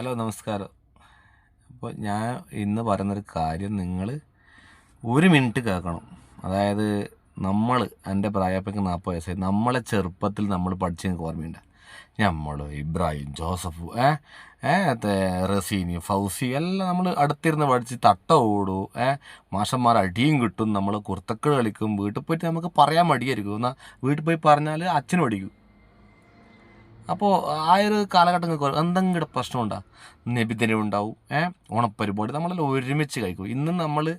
Hello നമസ്കാരം. അപ്പോൾ ഞാൻ ഇന്ന് പറയുന്നൊരു കാര്യം നിങ്ങൾ ഒരു മിനിറ്റ് കേൾക്കണം. അതായത് നമ്മൾ എന്റെ പ്രായപ്പയ്ക്ക് നാൽപ്പത് വയസ്സായി. നമ്മളെ ചെറുപ്പത്തിൽ നമ്മൾ പഠിച്ച നിങ്ങൾക്ക് ഓർമ്മയുണ്ട്? നമ്മൾ ഇബ്രാഹിം ജോസഫ് ഏ ഏ റസീനി ഫൗസി എല്ലാം നമ്മൾ അടുത്തിരുന്ന് പഠിച്ച് തട്ട ഓടും. ഏ മാഷന്മാർ അടിയും കിട്ടും. നമ്മൾ കുർത്തക്കൾ കളിക്കും. വീട്ടിൽ പോയിട്ട് നമുക്ക് പറയാൻ മടിയായിരിക്കും. എന്നാൽ വീട്ടിൽ പോയി പറഞ്ഞാൽ അച്ഛനും അടിക്കും. അപ്പോൾ ആ ഒരു കാലഘട്ടം നിങ്ങൾക്ക് എന്തെങ്കിലും പ്രശ്നമുണ്ടോ? നബിദിനം ഉണ്ടാവും ഏഹ് ഓണപ്പരിപാടി നമ്മളെല്ലാം ഒരുമിച്ച് കഴിക്കും. ഇന്ന് നമ്മൾ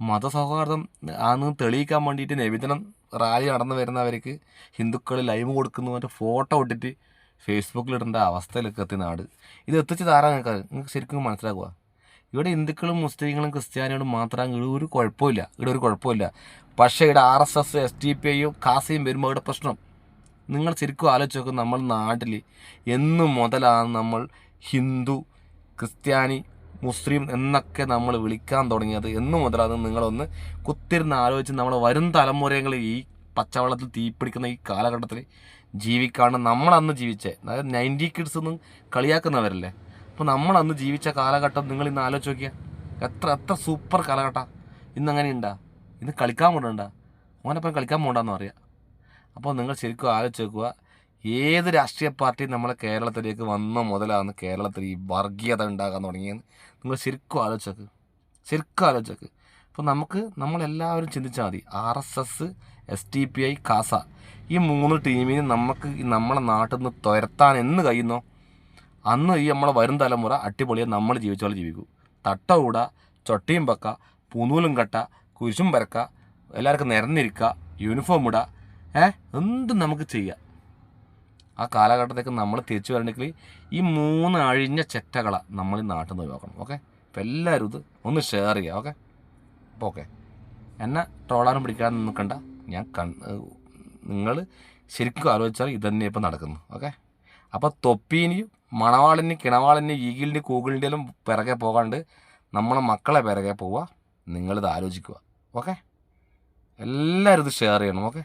മതസൗഹാർദ്ദം ആന്ന് തെളിയിക്കാൻ വേണ്ടിയിട്ട് നബിദിനം റാലി നടന്നു വരുന്നവർക്ക് ഹിന്ദുക്കൾ ലൈവ് കൊടുക്കുന്ന പോലെ ഫോട്ടോ ഇട്ടിട്ട് ഫേസ്ബുക്കിൽ ഇടേണ്ട അവസ്ഥയിലൊക്കെ എത്തി നാട്. ഇത് എത്തിച്ച് താരാ നിങ്ങൾക്ക്? നിങ്ങൾക്ക് ശരിക്കും മനസ്സിലാക്കുക ഇവിടെ ഹിന്ദുക്കളും മുസ്ലിങ്ങളും ക്രിസ്ത്യാനികളും മാത്രം ഒരു കുഴപ്പമില്ല. ഇവിടെ ഒരു കുഴപ്പമില്ല. പക്ഷേ ഇവിടെ R S S S T P ഐയും കാസിയും വരുമ്പോൾ ഇവിടെ പ്രശ്നം. നിങ്ങൾ ശരിക്കും ആലോചിച്ച് നോക്കും നമ്മൾ നാട്ടിൽ എന്ന് മുതലാണ് നമ്മൾ ഹിന്ദു ക്രിസ്ത്യാനി മുസ്ലിം എന്നൊക്കെ നമ്മൾ വിളിക്കാൻ തുടങ്ങിയത്. എന്ന് മുതലാണ് നിങ്ങളൊന്ന് കുത്തിരുന്ന് ആലോചിച്ച് നമ്മൾ വരും തലമുറകൾ ഈ പച്ചവെള്ളത്തിൽ തീപിടിക്കുന്ന ഈ കാലഘട്ടത്തിൽ ജീവിക്കാണ് നമ്മളന്ന് ജീവിച്ചേ. അതായത് നയന്റി കിഡ്സ് ഒന്നും കളിയാക്കുന്നവരല്ലേ? അപ്പോൾ നമ്മളന്ന് ജീവിച്ച കാലഘട്ടം നിങ്ങൾ ഇന്ന് ആലോചിച്ച് നോക്കിയാൽ എത്ര എത്ര സൂപ്പർ കാലഘട്ടം. ഇന്നങ്ങനെ ഉണ്ടാ ഇന്ന് കളിക്കാൻ പോകണ്ട ഓനപ്പം കളിക്കാൻ പോകണ്ടെന്ന് പറയാം അപ്പോൾ നിങ്ങൾ ശരിക്കും ആലോചിച്ച് നോക്കുക ഏത് രാഷ്ട്രീയ പാർട്ടി നമ്മളെ കേരളത്തിലേക്ക് വന്ന മുതലാണ് കേരളത്തിൽ ഈ വർഗീയത ഉണ്ടാകാൻ തുടങ്ങിയെന്ന് നിങ്ങൾ ശരിക്കും ആലോചിച്ച് നോക്ക്. ശരിക്കും ആലോചിച്ച് നോക്ക്. അപ്പോൾ നമുക്ക് നമ്മളെല്ലാവരും ചിന്തിച്ചാൽ മതി R S S S T P I കാസ ഈ മൂന്ന് ടീമിന് നമുക്ക് നമ്മളെ നാട്ടിൽ നിന്ന് തുരത്താൻ എന്ന് കഴിയുന്നോ? അന്ന് ഈ നമ്മളെ വരും തലമുറ അടിപൊളിയെ നമ്മൾ ജീവിച്ചോളം ജീവിക്കൂ. തട്ട കൂട ചൊട്ടിയും പക്ക പൂനൂലും കട്ട കുരിശും പരക്ക എല്ലാവർക്കും നിരന്നിരിക്കുക യൂണിഫോം ഇടുക ഏ? എന്തും നമുക്ക് ചെയ്യാം. ആ കാലഘട്ടത്തേക്ക് നമ്മൾ തിരിച്ചു വരണമെങ്കിൽ ഈ മൂന്ന് അഴിഞ്ഞ ചെറ്റകള നമ്മൾ ഈ നാട്ടിൽ നിന്ന് നോക്കണം ഓക്കെ? അപ്പം എല്ലാവരും ഇത് ഒന്ന് ഷെയർ ചെയ്യുക ഓക്കെ? അപ്പോൾ ഓക്കെ. എന്നെ ട്രോളാനും പിടിക്കാനും നിൽക്കണ്ട. ഞാൻ കൺ നിങ്ങൾ ശരിക്കും ആലോചിച്ചാൽ ഇതന്നെ ഇപ്പം നടക്കുന്നു. ഓക്കെ? അപ്പോൾ തൊപ്പീനെയും മണവാളിന് കിണവാളിന് ഈഗിലിന് കൂഗിളിന്റെയും പിറകെ പോകാണ്ട് നമ്മളെ മക്കളെ പിറകെ പോവുക. നിങ്ങളിത് ആലോചിക്കുക. ഓക്കെ? എല്ലാവരും ഇത് ഷെയർ ചെയ്യണം. ഓക്കെ?